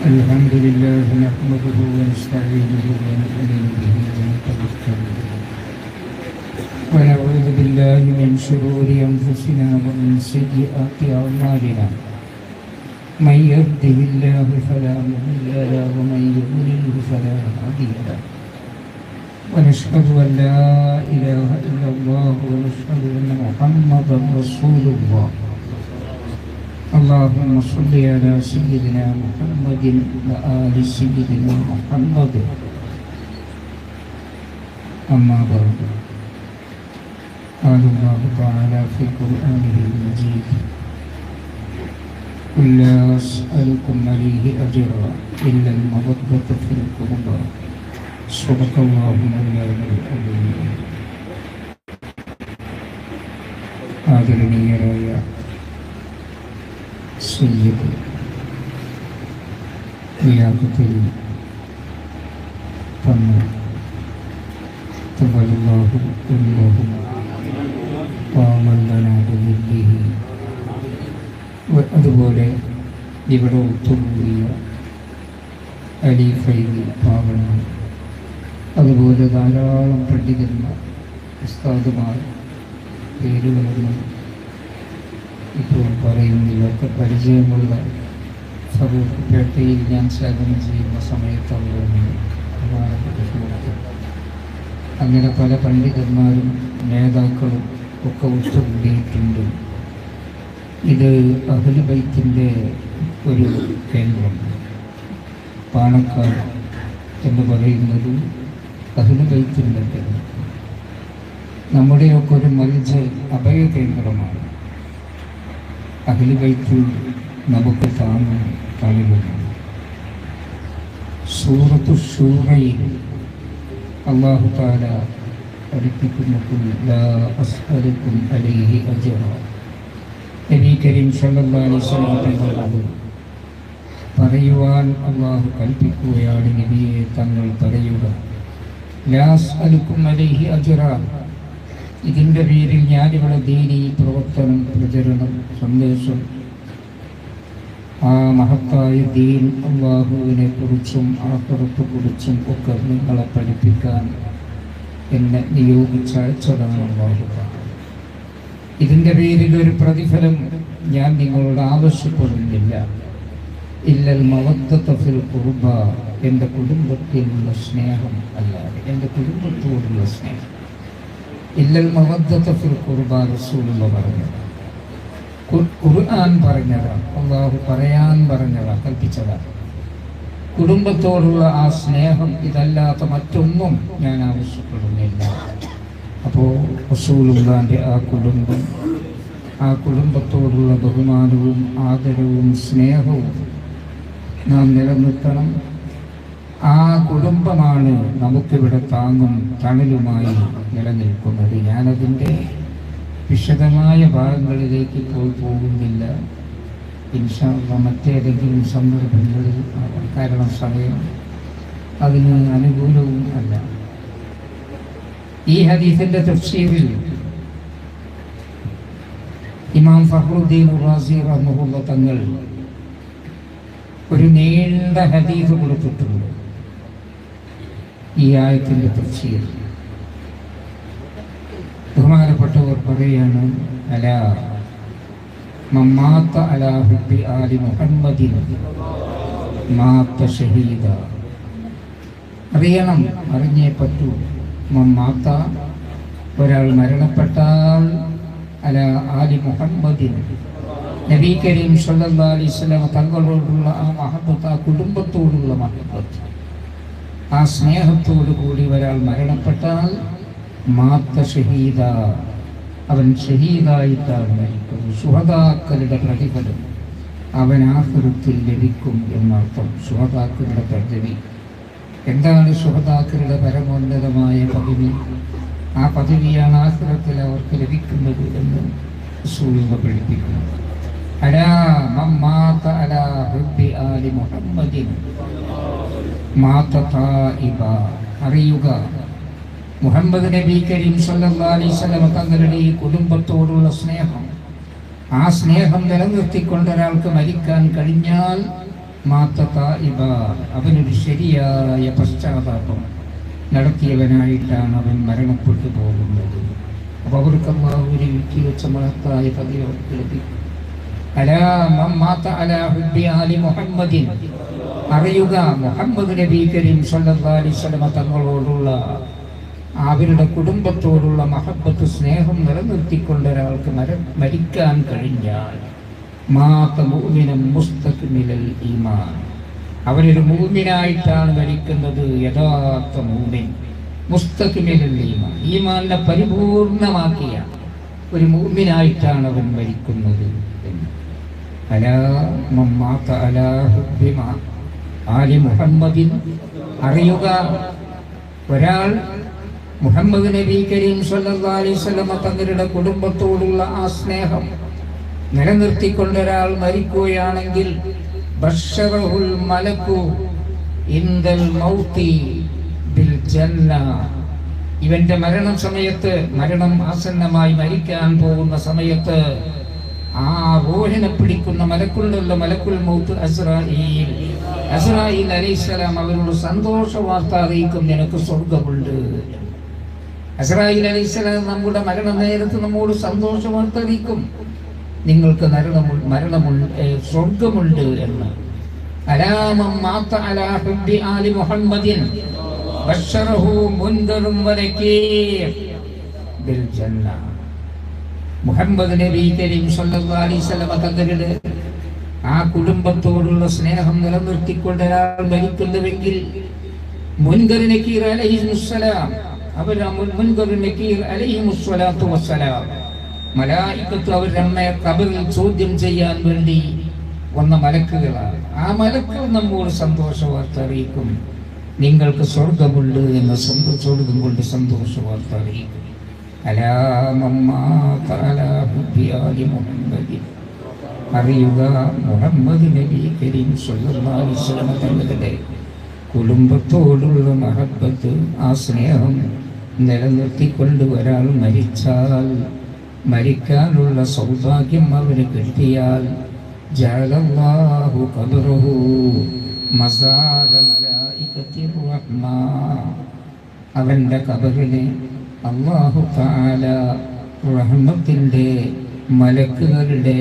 الحمد لله نحمده ونستعينه ونؤمن به ونتوكل ونعوذ بالله من شرور أنفسنا ومن سيئات أعمالنا. من يهده الله فلا مضل له ومن يضلله فلا هادي له. ونشهد أن لا إله إلا الله ونشهد أن محمدا رسول الله. اللهم صل على سيدنا محمد وآل سيدنا محمد. أما بعد قال الله تعالى في قرآنه المجيد قل لا أسألكم عليه أجرا إلا المودة في القربى. صدق الله مولانا العظيم. സയ്യിദ് ലിയാഖത്തിൽ തന്നു അതുപോലെ ഇവിടെ ഒത്തുകൂടിയ അലി ഫൈലി പാവങ്ങൾ. അതുപോലെ ധാരാളം പണ്ഡിതന്മാർ ഉസ്താദുമാർ പേരുകളൊന്നും ഇപ്പോൾ പറയുന്നതിലൊക്കെ പരിചയമുള്ള ഫറൂഖ്പേട്ടയിൽ ഞാൻ സേവനം ചെയ്യുന്ന സമയത്തുള്ള അങ്ങനെ പല പണ്ഡിതന്മാരും നേതാക്കളും ഒക്കെ ഒത്തുകൂടിയിട്ടുണ്ട് ഇത് അഹ്ലുബൈത്തിന്റെ ഒരു കേന്ദ്രം. പാണക്കാട് എന്ന് പറയുന്നത് അഹ്ലുബൈത്തിന്റെ കേന്ദ്രം. നമ്മുടെയൊക്കെ ഒരു മരിച്ച അഭയ കേന്ദ്രമാണ് അഖിലുകൾക്ക് നമുക്ക് താങ്ങും തളിരും സൂറത്തു ഷൂറയിൽ അള്ളാഹു താല പഠിപ്പിക്കുന്നതും ലാ അസ്അലുക്കും അലൈഹി അജ്റ നബി കരീം തങ്ങളോട് പറയുവാൻ അള്ളാഹു കൽപ്പിക്കുകയാണ് നബിയെ തങ്ങൾ പറയുക ലാ അസ്അലുക്കും അലൈഹി അജ്റ ഇതിന്റെ പേരിൽ ഞാനിവിടെ ദീനി പ്രവർത്തനം പ്രചരണം സന്ദേശം ആ മഹത്തായ ദീൻ അള്ളാഹുവിനെ കുറിച്ചും ആഹുറത്തെ കുറിച്ചും ഒക്കെ നിങ്ങളെ പഠിപ്പിക്കാൻ എന്നെ നിയോഗിച്ചയച്ചതാണ് അള്ളാഹു ഇതിന്റെ പേരിൽ ഒരു പ്രതിഫലം ഞാൻ നിങ്ങളോട് ആവശ്യപ്പെടുന്നില്ല. ഇല്ലൽ മവത്തഫിൽ കുറുബ എന്റെ കുടുംബത്തിലുള്ള സ്നേഹം അല്ലാതെ എന്റെ കുടുംബത്തോടുള്ള സ്നേഹം. ഇല്ലൽ മവദ്ദത്തഫിൽ ഖുർബ റസൂലുള്ള പറഞ്ഞത്. ഖുർആൻ പറഞ്ഞതാണ് അള്ളാഹു പറയാൻ പറഞ്ഞതാണ് കൽപ്പിച്ചതാണ് കുടുംബത്തോടുള്ള ആ സ്നേഹം ഇതല്ലാത്ത മറ്റൊന്നും ഞാൻ ആവശ്യപ്പെടുന്നില്ല. അപ്പോൾ റസൂലുള്ളാന്റെ ആ കുടുംബം ആ കുടുംബത്തോടുള്ള ബഹുമാനവും ആദരവും സ്നേഹവും നാം നിലനിർത്തണം. ആ കുടുംബമാണ് നമുക്കിവിടെ താങ്ങും തണലുമായി നിലനിൽക്കുന്നത്. ഞാനതിന്റെ വിശദമായ ഭാഗങ്ങളിലേക്ക് ഇപ്പോൾ പോകുന്നില്ല. മറ്റേതെങ്കിലും സന്ദർഭങ്ങളിൽ കാരണം സമയം അതിന് അനുകൂലവും അല്ല. ഈ ഹദീസിന്റെ തഫ്സീറിൽ ഇമാം ഫഹ്റുദ്ദീൻ ഉറാസി റഹ്മുള്ള തങ്ങൾ ഒരു നീണ്ട ഹദീസ് കൊടുത്തിട്ടുണ്ട്. ഈ ആയത്തിന്റെ തഫ്സീർ. ബഹുമാനപ്പെട്ടവർ പറയാണ് അല മമ്മാത്ത അലാഹുബി ആലി മുഹമ്മദിൻ മാത്ത ഷഹീദ. അറിയണം അറിഞ്ഞേ പറ്റൂ. മമ്മാത്ത ഒരാൾ മരണപ്പെട്ടാൽ അല ആലി മുഹമ്മദിൻ. നബി കരീം സല്ലാ അലൈഹി തങ്ങളോടുള്ള ആ മഹബത്ത് ആ കുടുംബത്തോടുള്ള മഹബത്ത്. ആ സ്നേഹത്തോടു കൂടി ഒരാൾ മരണപ്പെട്ടാൽ മാത്ത ഷഹീദ. അവൻ ഷഹീദായിട്ടാണ് മരിക്കുന്നത്. സുഹതാക്കളുടെ പ്രതിഫലം അവൻ ആഹൃത്തിൽ ലഭിക്കും എന്നർത്ഥം സുഹതാക്കളുടെ പദവി എന്താണ് സുഹതാക്കളുടെ പരമോന്നതമായ പദവി? ആ പദവിയാണ് ആഹൃത്തിൽ അവർക്ക് ലഭിക്കുന്നത് എന്ന് സൂര്യത പഠിപ്പിക്കുന്നത് അലാ മമ്മാത്ത അലാ ആലി മുഹമ്മദിൻ. അറിയുക. മുഹമ്മദ് നബി കരീം സല്ലാസ്ലമ തങ്ങളുടെ ഈ കുടുംബത്തോടുള്ള സ്നേഹം. ആ സ്നേഹം നിലനിർത്തിക്കൊണ്ട് ഒരാൾക്ക് മരിക്കാൻ കഴിഞ്ഞാൽ മാത്ത തായിബ അവനൊരു ശരിയായ പശ്ചാത്താപം നടത്തിയവനായിട്ടാണ് അവൻ മരണപ്പെട്ടു പോകുന്നത്. അപ്പോൾ അവർക്ക് വിക്കി വെച്ച മഹത്തായ പതിവ് അവർക്ക് ലഭിക്കും. അലാ അലാ ആലി മുഹമ്മദിൻ. അറിയുക മുഹമ്മദ് നബി കരീം സല്ലല്ലാഹു അലൈഹി വസല്ലം തങ്ങളോടുള്ള അവരുടെ കുടുംബത്തോടുള്ള മഹബത്ത് സ്നേഹം നിലനിർത്തിക്കൊണ്ട് ഒരാൾക്ക് മര മരിക്കാൻ കഴിഞ്ഞാൽ അവരൊരു മുസ്തഖ്മിലൽ ഈമാൻ. മൂമിനായിട്ടാണ് മരിക്കുന്നത് യഥാർത്ഥ മൂമിൻ മുസ്തഖ്മിലൽ ഈമാൻ. ഈമാനെ പരിപൂർണമാക്കിയ ഒരു മൂമിനായിട്ടാണ് അവൻ മരിക്കുന്നത് എന്ന്. അലാ മമ്മാത്ത ആലി മുഹമ്മദിൻ അറിയുക. ഒരാൾ മുഹമ്മദ് നബി കരീം സല്ലാ അലൈഹി വസല്ലമ തങ്ങളുടെ കുടുംബത്തോടുള്ള ആ സ്നേഹം നിലനിർത്തിക്കൊണ്ടൊരാൾ മരിക്കുകയാണെങ്കിൽ ബിൽ ജന്ന. ഇവന്റെ മരണം സമയത്ത് മരണം ആസന്നമായി മരിക്കാൻ പോകുന്ന സമയത്ത് ആ റോഹിനെ പിടിക്കുന്ന മലക്കുള്ള മലക്കുൽ മൗത്ത് അസ്രായിൽ അസ്രായിൽ അലൈഹിസ്സലാം അവരോട് സന്തോഷ വാർത്ത അറിയിക്കും നിനക്ക് സ്വർഗമുണ്ട് അസറായി അലൈഹിസ്സലാം നമ്മുടെ മരണ നേരത്ത് നമ്മോട് സന്തോഷ വാർത്ത അറിയിക്കും. നിങ്ങൾക്ക് മരണമു മരണമുണ്ട് സ്വർഗമുണ്ട് എന്ന്. അലാമം മാത്ത അലാ ആലി മുഹമ്മദിൻ ബശറഹു മുൻദറും വലക്കീർ ബിൽ ജന്ന മുഹമ്മദ് നബി കരീം സല്ലല്ലാഹു അലൈഹി വസല്ലം തങ്ങളുടെ ആ കുടുംബത്തോടുള്ള സ്നേഹം നിലനിർത്തിക്കൊണ്ട് ഒരാൾ മരിക്കുന്നുവെങ്കിൽ മുൻകർ നക്കീർ അലൈഹിസ്സലാം അവർ മുൻകർ നക്കീർ അലൈഹിമുസ്സലാത്തു വസ്സലാം. മലായിക്കത്ത് അവരുടെ അമ്മയെ കബറിൽ ചോദ്യം ചെയ്യാൻ വേണ്ടി വന്ന മലക്കുകളാണ്. ആ മലക്കൾ നമ്മോട് സന്തോഷ വാർത്ത അറിയിക്കും. നിങ്ങൾക്ക് സ്വർഗമുണ്ട് എന്ന സ്വന്തം സ്വർഗം കൊണ്ട് സന്തോഷ വാർത്ത അറിയിക്കും അലാമമ്മ മുഹമ്മദിൻ. അറിയുക മുഹമ്മദ് നബി കരീം വസല്ലമ തങ്ങളുടെ കുടുംബത്തോടുള്ള മഹബത്ത് ആ സ്നേഹം നിലനിർത്തിക്കൊണ്ട് ഒരാൾ മരിച്ചാൽ മരിക്കാനുള്ള സൗഭാഗ്യം അവന് കിട്ടിയാൽ ജഅലല്ലാഹു കബറഹു അവന്റെ കബറിനെ അള്ളാഹു താല റഹ്മത്തിന്റെ മലക്കുകളുടെ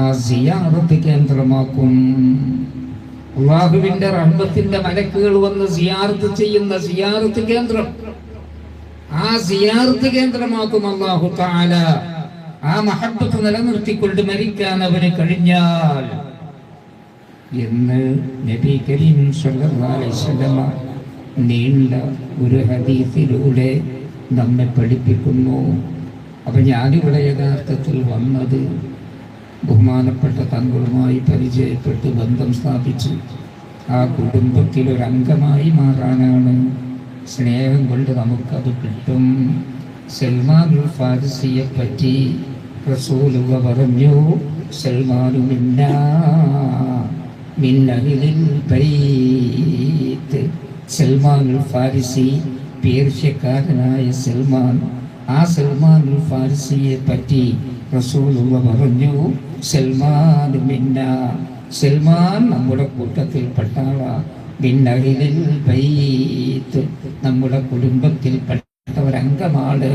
ആ സിയാറത്ത് കേന്ദ്രമാക്കും അള്ളാഹുവിന്റെ റഹ്മത്തിന്റെ മലക്കുകൾ വന്ന് സിയാർത്ത് ചെയ്യുന്ന സിയാറത്ത് കേന്ദ്രം. ആ സിയാർത്ത് കേന്ദ്രമാക്കും അള്ളാഹു താല ആ മഹബത്ത് നിലനിർത്തിക്കൊണ്ട് മരിക്കാൻ അവന് കഴിഞ്ഞാൽ എന്ന് നബി കരീം സല്ലല്ലാഹു അലൈഹി വസല്ലമ നീണ്ട ഒരു ഹദീസിലൂടെ നമ്മെ പഠിപ്പിക്കുന്നു. അപ്പൊ ഞാനിവിടെ യഥാർത്ഥത്തിൽ വന്നത് ബഹുമാനപ്പെട്ട തങ്ങളുമായി പരിചയപ്പെട്ട് ബന്ധം സ്ഥാപിച്ച് ആ കുടുംബത്തിലൊരംഗമായി മാറാനാണ് സ്നേഹം കൊണ്ട് നമുക്കത് കിട്ടും. സൽമാനുൽ ഫാരിസിയെ പറ്റി റസൂലുക പറഞ്ഞു സൽമാനു മിന്ന മിൻ അഹ്ലിൽ സൽമാനുൽ ഫാരിസി പേർഷ്യക്കാരനായ സൽമാൻ ആ സൽമാനുൽ ഫാരിസിയെ പറ്റി റസൂലുള്ള പറഞ്ഞു സൽമാൻ മിന്ന സൽമാൻ നമ്മുടെ കൂട്ടത്തിൽ പെട്ടാള മിന്നഹിലിൽ ബൈത്ത് നമ്മുടെ കുടുംബത്തിൽ കുടുംബത്തിൽപ്പെട്ട ഒരംഗമാണ്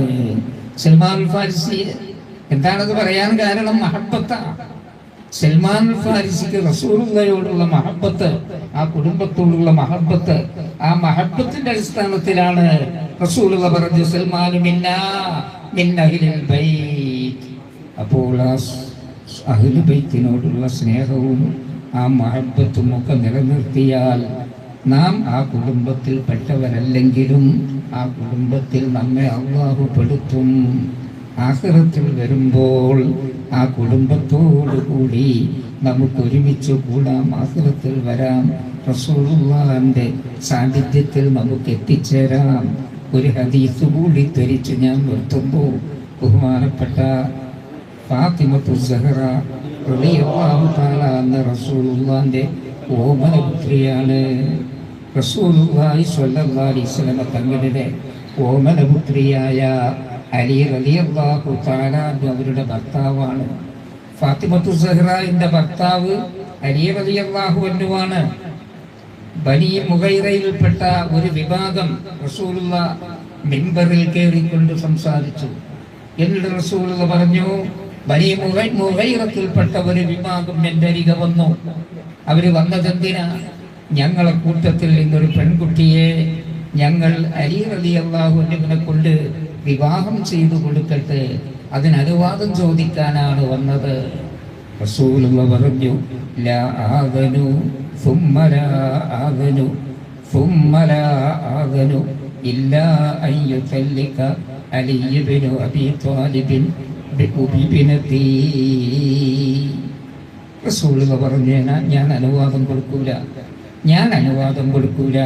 സൽമാൻ ഫാരിസി എന്താണത് പറയാൻ കാരണം? മഹബത്താണ് സൽമാൻ ഫാരിസിക്ക് റസൂറുള്ളയോടുള്ള മഹബത്ത് ആ കുടുംബത്തോടുള്ള മഹബത്ത് ആ മഹബത്തിന്റെ അടിസ്ഥാനത്തിലാണ് റസൂലുള്ള പറഞ്ഞു സൽമാനു അപ്പോൾ ആ ബൈത്തിനോടുള്ള സ്നേഹവും ആ മഹബത്തും ഒക്കെ നിലനിർത്തിയാൽ നാം ആ കുടുംബത്തിൽ പെട്ടവരല്ലെങ്കിലും ആ കുടുംബത്തിൽ നമ്മെ അള്ളാഹു പെടുത്തും. ആഹ്റത്തിൽ വരുമ്പോൾ ആ കുടുംബത്തോടു കൂടി നമുക്ക് ഒരുമിച്ച് കൂടാം. ആഹ്റത്തിൽ വരാം. റസൂളുള്ളാന്റെ സാന്നിധ്യത്തിൽ നമുക്ക് എത്തിച്ചേരാം. ഒരു ഹദീസ് കൂടി ധരിച്ച് ഞാൻ നിർത്തുമ്പോൾ ബഹുമാനപ്പെട്ട ഫാത്തിമത്തു സഹറ എന്ന റസൂലുള്ളാന്റെ ഓമനപുത്രിയാണ് റസൂലുള്ളാഹി സ്വല്ലല്ലാഹി അലൈഹി വസല്ലമ തങ്ങളുടെ ഓമനപുത്രിയായ അലി റളിയല്ലാഹു തആല അൻഹു അവരുടെ ഭർത്താവാണ്. ഫാത്തിമത്തു സഹ്റായിന്റെ ഭർത്താവ് അലി റളിയല്ലാഹു അൻഹുവാണ്. ബനി മുഗൈറയിൽപ്പെട്ട ഒരു വിഭാഗം റസൂലുള്ള മിമ്പറിൽ കയറിക്കൊണ്ട് സംസാരിച്ചു. എന്നിട്ട് റസൂലുള്ള പറഞ്ഞു ബനി മുഗൈറത്തിൽപ്പെട്ട ഒരു വിഭാഗം എന്റെ അരികെ വന്നു. അവർ വന്നതെന്തിനാ? ഞങ്ങളെ കൂട്ടത്തിൽ നിന്നൊരു പെൺകുട്ടിയെ ഞങ്ങൾ അലി റലി അള്ളാഹുവിനെ കൊണ്ട് വിവാഹം ചെയ്തു കൊടുക്കട്ടെ? അതിന് അനുവാദം ചോദിക്കാനാണ് വന്നത്. റസൂലുള്ള പറഞ്ഞു ലാ ആവനു സുമ്മല ആവനു സുമ്മല ആവനു ഇല്ലാ അയ്യു തല്ലിക്ക അലിയബിനു അബി ത്വാലിബിൻ ബിഉബിബിനതീ റസൂലുള്ള പറഞ്ഞു ഞാൻ അനുവാദം കൊടുക്കൂല ഞാൻ അനുവാദം കൊടുക്കൂല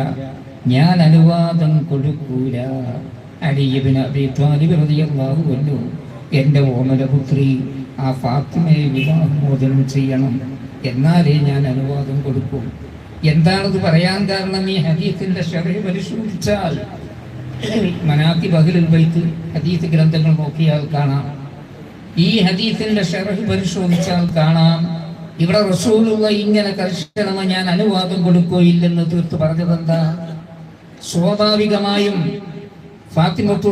ഞാൻ അനുവാദം കൊടുക്കൂല. അലിയബിന് അബി താലിബ് റളിയല്ലാഹു അൻഹു എന്റെ ഓമലപുത്രി ആ ഫാത്തിമയെ വിവാഹമോചനം ചെയ്യണം എന്നാലേ ഞാൻ അനുവാദം കൊടുക്കൂ. എന്താണത് പറയാൻ കാരണം ഈ ഹദീസിന്റെ ഷെറഹ് പരിശോധിച്ചാൽ? മനാത്തി ബഹിലിൽ വൈത്ത് ഹദീസ് ഗ്രന്ഥങ്ങൾ നോക്കിയാൽ കാണാം. ഈ ഹദീസിന്റെ ഷെറഹ് പരിശോധിച്ചാൽ കാണാം. ഇവിടെ റസൂലുള്ള ഇങ്ങനെ കർശനമായി ഞാൻ അനുവാദം കൊടുക്കുകയില്ലെന്ന് തീർത്ത് പറഞ്ഞതെന്താ? സ്വാഭാവികമായും ഫാത്തിമത്തു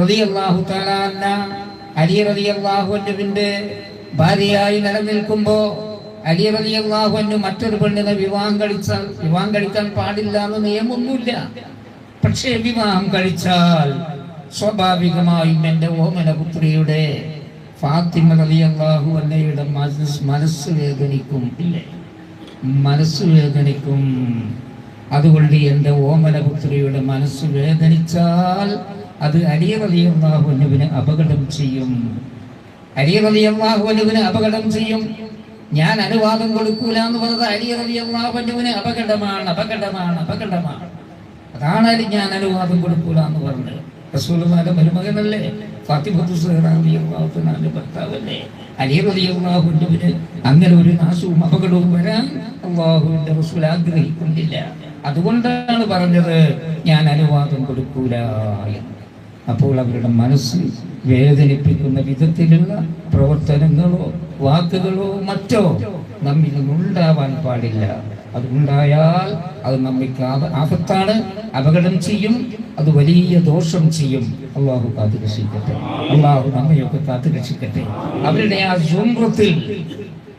റളിയല്ലാഹു തആല അൻഹ അലി റളിയല്ലാഹു അൻഹുവിന്റെ ഭാര്യയായി നിലനിൽക്കുമ്പോ അലി മറ്റൊരു പെണ്ണിനെ വിവാഹം കഴിച്ചാൽ വിവാഹം കഴിക്കാൻ പാടില്ല എന്ന് നിയമമൊന്നുമില്ല. പക്ഷേ വിവാഹം കഴിച്ചാൽ സ്വാഭാവികമായും എന്റെ ഓമന പുത്രിയുടെ ഫാത്തിമ റളിയല്ലാഹു അൻഹയുടെ മനസ്സ് വേദനിക്കും. മനസ്സ് വേദനിക്കും. അതുകൊണ്ട് എന്റെ ഓമനപുത്രിയുടെ മനസ്സ് വേദനിച്ചാൽ അത് അലി റളിയല്ലാഹുവിന് അപകടം ചെയ്യും. അലി റളിയല്ലാഹുവിന് അപകടം ചെയ്യും. ഞാൻ അനുവാദം കൊടുക്കൂല എന്ന് പറഞ്ഞത് അലി റളിയല്ലാഹുവിന് അപകടമാണ് അപകടമാണ് അപകടമാണ്. അതാണ് ഞാൻ അനുവാദം കൊടുക്കൂല എന്ന് പറഞ്ഞത്. റസൂലുള്ളാഹിന്റെ മരുമകനല്ലേ? ഫാത്തിമത്തു റളിയല്ലാഹുവിന്റെ ഭർത്താവല്ലേ? അലി റളിയല്ലാഹുവിന് അങ്ങനെ ഒരു നാശവും അപകടവും വരാൻ അള്ളാഹുവിന്റെ റസൂൽ ആഗ്രഹിക്കുന്നില്ല. അതുകൊണ്ടാണ് പറഞ്ഞത് ഞാൻ അനുവാദം കൊടുക്കൂല എന്ന്. അപ്പോൾ അവരുടെ മനസ്സ് വേദനിപ്പിക്കുന്ന വിധത്തിലുള്ള പ്രവർത്തനങ്ങളോ വാക്കുകളോ മറ്റോ നമ്മിൽ ഉണ്ടാവാൻ പാടില്ല. അതുണ്ടായാൽ അത് നമ്മൾക്ക് ആപ- ആപത്താണ്. അപകടം ചെയ്യും. അത് വലിയ ദോഷം ചെയ്യും. അള്ളാഹു കാത്തു രക്ഷിക്കട്ടെ അള്ളാഹു നമ്മയൊക്കെ കാത്തു രക്ഷിക്കട്ടെ അവരുടെ ആ സൂമ്രത്തിൽ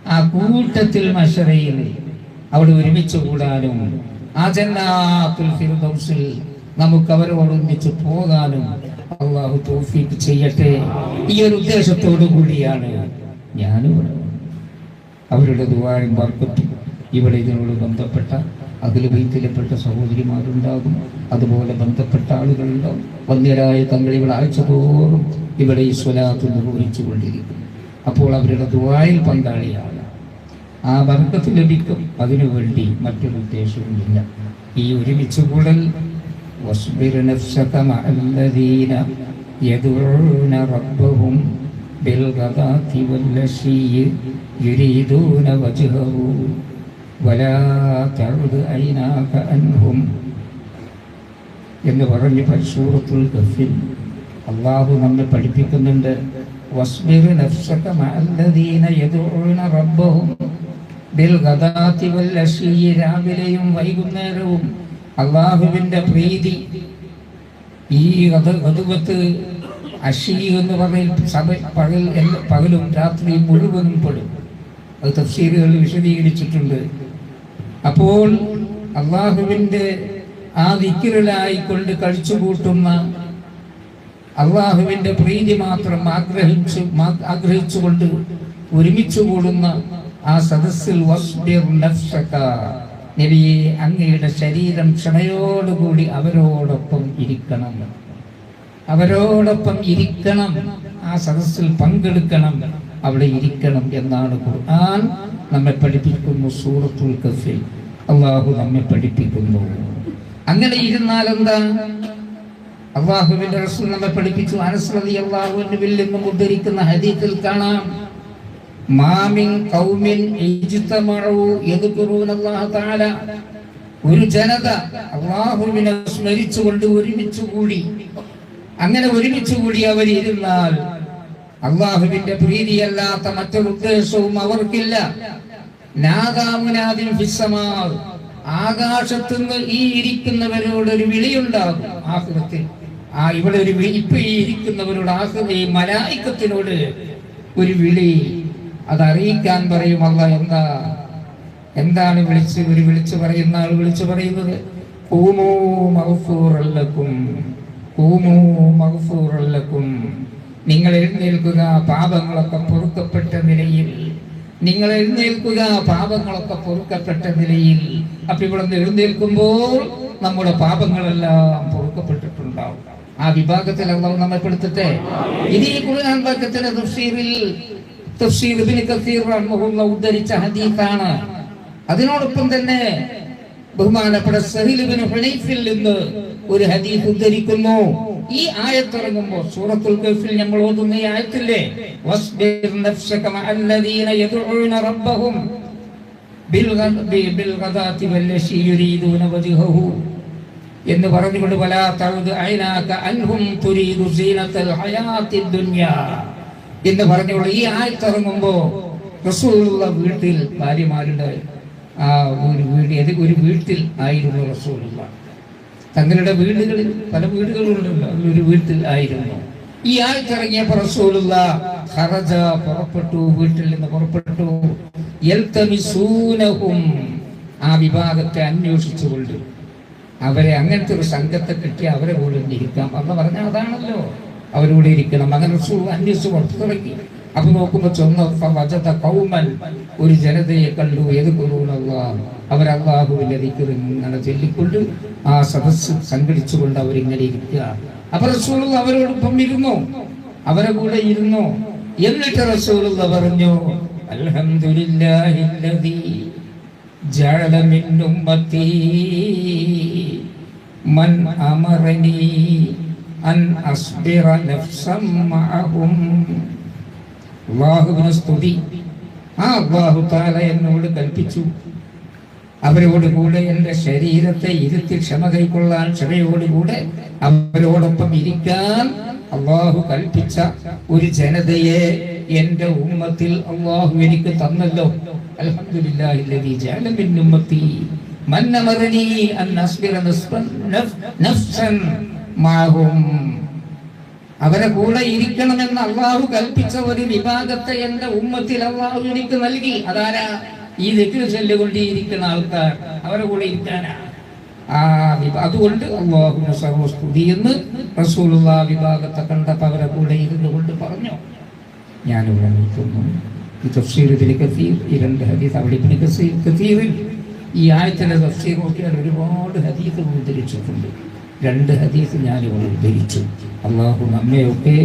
ആ കൂട്ടത്തിൽ മഷറയിൽ അവിടെ ഒരുമിച്ച് കൂടാനും ആ നമുക്ക് അവരോട് ഒന്നിച്ച് പോകാനും അള്ളാഹു തോഫീക്ക് ചെയ്യട്ടെ. ഈ ഒരു ഉദ്ദേശത്തോടു കൂടിയാണ് ഞാനും അവരുടെ ദുബായും വർക്കത്തും ഇവിടെ ഇതിനോട് ബന്ധപ്പെട്ട അതിൽ വൈത്തിലപ്പെട്ട സഹോദരിമാരുണ്ടാകും. അതുപോലെ ബന്ധപ്പെട്ട ആളുകളുണ്ടാകും. വന്യരായ തങ്ങൾ ഇവിടെ ആഴ്ച തോറും ഇവിടെ ഈ സ്വലാത്ത് നിർവഹിച്ചു കൊണ്ടിരിക്കും അപ്പോൾ അവരുടെ ദുവായിൽ പങ്കാളിയാണ്. ആ വർഗത്തിൽ ലഭിക്കും. അതിനു വേണ്ടി മറ്റൊരു ഉദ്ദേശവുമില്ല. ഈ ഒരുമിച്ച് കൂടൽ എന്ന് പറഞ്ഞ് പരിശൂറത്തുൽ ഗഫിൽ. അള്ളാഹു നമ്മെ പഠിപ്പിക്കുന്നുണ്ട് വസ്ബിർ നഫ്സക മഅല്ലദീന യദുഊന റബ്ബഹും രാവിലെയും വൈകുന്നേരവും അള്ളാഹുവിന്റെ പ്രീതി. ഈ ഗതുവത്ത് അഷി എന്ന് പറയും പകൽ പകലും രാത്രിയും മുഴുവനും പെടും. അത് തഫ്സീലുകൾ വിശദീകരിച്ചിട്ടുണ്ട്. അപ്പോൾ അള്ളാഹുവിന്റെ ആ ദിക്കിരലായിക്കൊണ്ട് കഴിച്ചു കൂട്ടുന്ന അള്ളാഹുവിന്റെ പ്രീതി മാത്രം ആഗ്രഹിച്ചു ആഗ്രഹിച്ചുകൊണ്ട് ഒരുമിച്ച് കൂടുന്ന ആ സദസ്സിൽ നബിയെ അങ്ങയുടെ ശരീരം ക്ഷമയോടുകൂടി അവരോടൊപ്പം ഇരിക്കണം. അവരോടൊപ്പം ഇരിക്കണം. ആ സദസ്സിൽ പങ്കെടുക്കണം. അവിടെ ഇരിക്കണം എന്നാണ് ഖുർആൻ നമ്മെ പഠിപ്പിക്കുന്നു സൂറത്തുൽ കഫിൽ അള്ളാഹു നമ്മെ പഠിപ്പിക്കുന്നു. അങ്ങനെ ഇരുന്നാൽ എന്താ? അള്ളാഹുവിന്റെ റസൂൽ നമ്മെ പഠിപ്പിച്ചു. അനസ് അള്ളാഹുവിന്റെ നിന്നും ഉദ്ധരിക്കുന്ന ഹരീത്തിൽ കാണാം. മാമിൻ തആല ഒരു ജനത അള്ളാഹുവിനെ സ്മരിച്ചുകൊണ്ട് ഒരുമിച്ച് കൂടി അങ്ങനെ ഒരുമിച്ച് കൂടി അവർ ഇരുന്നാൽ അള്ളാഹുവിന്റെ പ്രീതിയല്ലാത്ത മറ്റൊരു ഉദ്ദേശവും അവർക്കില്ല. നാദാമുനാദിൻ ഫിസ്സമാ ആകാശത്തുനിന്ന് ഈ ഇരിക്കുന്നവരോട് ഒരു വിളിയുണ്ടാകും ആഹൃത്തിൽ ആ ഇവിടെ ഒരു വിളി ഇപ്പൊ ഈ ഇരിക്കുന്നവരോട് ആഹൃത ഈ മലായിക്കത്തിനോട് ഒരു വിളി അത് അറിയിക്കാൻ പറയും അല്ല എന്താ? എന്താണ് വിളിച്ച് ഒരു വിളിച്ചു പറയുന്ന ആൾ വിളിച്ചു പറയുന്നത്? നിങ്ങൾ എഴുന്നേൽക്കുക പാപങ്ങളൊക്കെ പൊറുക്കപ്പെട്ട നിലയിൽ. നിങ്ങൾ എഴുന്നേൽക്കുക പാപങ്ങളൊക്കെ പൊറുക്കപ്പെട്ട നിലയിൽ. അപ്പൊ ഇവിടെ എഴുന്നേൽക്കുമ്പോൾ നമ്മുടെ പാപങ്ങളെല്ലാം പൊറുക്കപ്പെട്ടിട്ടുണ്ടാവും. ആ വിഭാഗത്തിൽ അള്ളാഹു നമ്മെ പെടുത്തട്ടെ? ഇനി ഖുർആൻ വാക്യത്തിന്റെ തഫ്സീറിൽ ഉദ്ധരിച്ച അതിനോടൊപ്പം തന്നെ ബഹുമാനപ്പെട്ട ഹുനൈഫിൽ നിന്ന് ഒരു ഹദീസ് ഉദ്ധരിക്കുന്നു. ഈ ആയത്തിറങ്ങുമ്പോൾ സൂറത്തുൽ ഗൾഫിൽ നമ്മൾ ഓതുന്ന ഈ ആയത്തില്ലേ? എന്ന് പറഞ്ഞുകൊണ്ട് വലാ തഅദ് ഐനാക അൻഹും തുരീദു ദുനിയ. എന്ന് പറഞ്ഞുകൊണ്ട് ഈ ആയത്തിറങ്ങുമ്പോ റസൂലുള്ള വീട്ടിൽ ഭാര്യമാരുടെ ആ ഒരു വീട് ഏത് ഒരു വീട്ടിൽ ആയിരുന്നു റസൂലുള്ള. തങ്ങളുടെ വീടുകളിൽ പല വീടുകളുണ്ടല്ലോ ഒരു വീട്ടിൽ ആയിരുന്നു. ഈ ആഴ്ചിറങ്ങിയപ്പോ റസൂലുള്ള ഖറജ പുറപ്പെട്ടു വീട്ടിൽ നിന്ന് പുറപ്പെട്ടു. യൽതമിസൂനഹും ആ വിഭാഗത്തെ അന്വേഷിച്ചുകൊണ്ട് അവരെ അങ്ങനത്തെ ഒരു സംഘത്തെ കിട്ടി അവരെ കൂടെ ഇരിക്കാം എന്ന് പറഞ്ഞാൽ അതാണല്ലോ. അവരോട് ഇരിക്കണം. അങ്ങനെ തുടങ്ങി അപ്പൊ നോക്കുമ്പോ ചൊന്ന കൗമൻ ഒരു ജനതയെ കണ്ടു. ഏത് കുറവുള്ള അവർ അള്ളാഹുവിന്റെ ദിക്കർ ഇങ്ങനെ ചൊല്ലിക്കൊണ്ട് ആ സദസ് സംഘടിച്ചുകൊണ്ട് അവരിങ്ങനെ ഇരിക്കുക. അപ്പൊ റസൂൾ അവരോടൊപ്പം ഇരുന്നു. അവരെ കൂടെ ഇരുന്നു. എന്നിട്ട് റസൂൾ പറഞ്ഞു അൽഹംദുലില്ലാഹില്ലദീ ജഅല മിൻ ഉമ്മത്തി മൻ അൻ അസ്ബിറ നഫ്സം മഅഹും. അള്ളാഹുവിനെ സ്തുതി. ആ അള്ളാഹു താല എന്നോട് കൽപ്പിച്ചു. അവരോട് കൂടെ എന്റെ ശരീരത്തെ ഇരുത്തി ക്ഷമ കൈക്കൊള്ളാൻ ക്ഷമയോടുകൂടെ അവരോടൊപ്പം ഇരിക്കാൻ അള്ളാഹു കൽപ്പിച്ച ഒരു ജനതയെ എന്റെ ഉമ്മത്തിൽ അള്ളാഹു എനിക്ക് തന്നല്ലോ. അൽഹംദുലില്ലാഹില്ലദീ മഅഹും അവരെ കൂടെ ഇരിക്കണമെന്ന് അള്ളാഹു കൽപ്പിച്ച ഒരു വിഭാഗത്തെ എന്റെ ഉമ്മത്തിൽ അള്ളാഹു എനിക്ക് നൽകി. അതാരാ? ഈ ദിക്കിൽ ചൊല്ലുകൊണ്ടിരിക്കുന്ന ആൾക്കാർ. അവരെ കൂടെ ഇരിക്കാനാ? ആ അതുകൊണ്ട് അള്ളാഹുവിന് സർവസ്തുതി എന്ന് റസൂലുള്ള വിഭാഗത്തെ കണ്ടപ്പോൾ അവരെ കൂടെ ഇരുന്നു കൊണ്ട് പറഞ്ഞു. ഞാനിവിടെ നിൽക്കുന്നു. ഈ തഫ്സീർ ഇബ്നു കസീർ ഈ ഹദീസ് അവിടെ ഇബ്നു കസീർ ഈ ആയത്തിന്റെ തഫ്സീർ നോക്കിയാൽ ഒരുപാട് ഹദീസ് ഉദ്ധരിച്ചിട്ടുണ്ട്. രണ്ട് ഹദീസ് ഞാനിവിടെ ഉദ്ധരിച്ചു. അള്ളാഹു നമ്മയൊക്കെ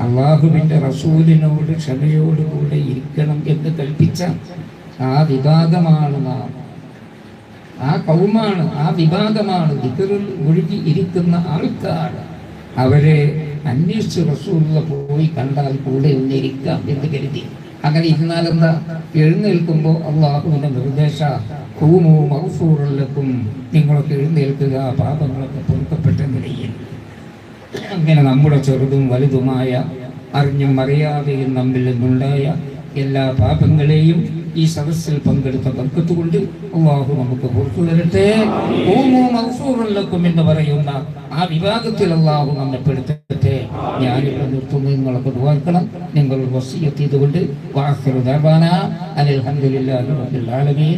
അള്ളാഹുവിന്റെ റസൂലിനോട് ക്ഷമയോടുകൂടെ ഇരിക്കണം എന്ന് കൽപ്പിച്ച ആ വിഭാഗമാണ് നാം. ആ കൗമാണ് ആ വിഭാഗമാണ് ദിക്കറിൽ ഒഴുകി ഇരിക്കുന്ന ആൾക്കാർ അവരെ അന്വേഷിച്ച് റസൂലുള്ള പോയി കണ്ടാൽ കൂടെ ഒന്നിരിക്കാം എന്ന് കരുതി. അങ്ങനെ ഇരുന്നാൽ എന്താ എഴുന്നേൽക്കുമ്പോൾ അള്ളാഹുവിന്റെ നിർദ്ദേശ കൂമോ മൗസൂറുള്ളക്കും നിങ്ങളൊക്കെ എഴുന്നേൽക്കുക പാപങ്ങളൊക്കെ പൊറുക്കപ്പെട്ട നിലയിൽ. അങ്ങനെ നമ്മുടെ ചെറുതും വലുതുമായ അറിഞ്ഞും അറിയാതെയും നമ്മിൽ നിന്നുണ്ടായ എല്ലാ പാപങ്ങളെയും ഈ സദസ്സിൽ പങ്കെടുത്ത പങ്കത്തുകൊണ്ട് അള്ളാഹു നമുക്ക് പുറത്തു തരട്ടെ. ഓമോ മൗസൂറുള്ളക്കും എന്ന് പറയുന്ന ആ വിഭാഗത്തിൽ അള്ളാഹു നമ്മെ പെടുത്തട്ടെ. ഞാനിവിടെ നിർത്തുന്നു നിങ്ങളൊക്കെ ദുവാക്കണം നിങ്ങൾ വസീയത്ത് ചെയ്തുകൊണ്ട് അലഹമില്ലാ അനിൽ അലഹദില്ലാഹി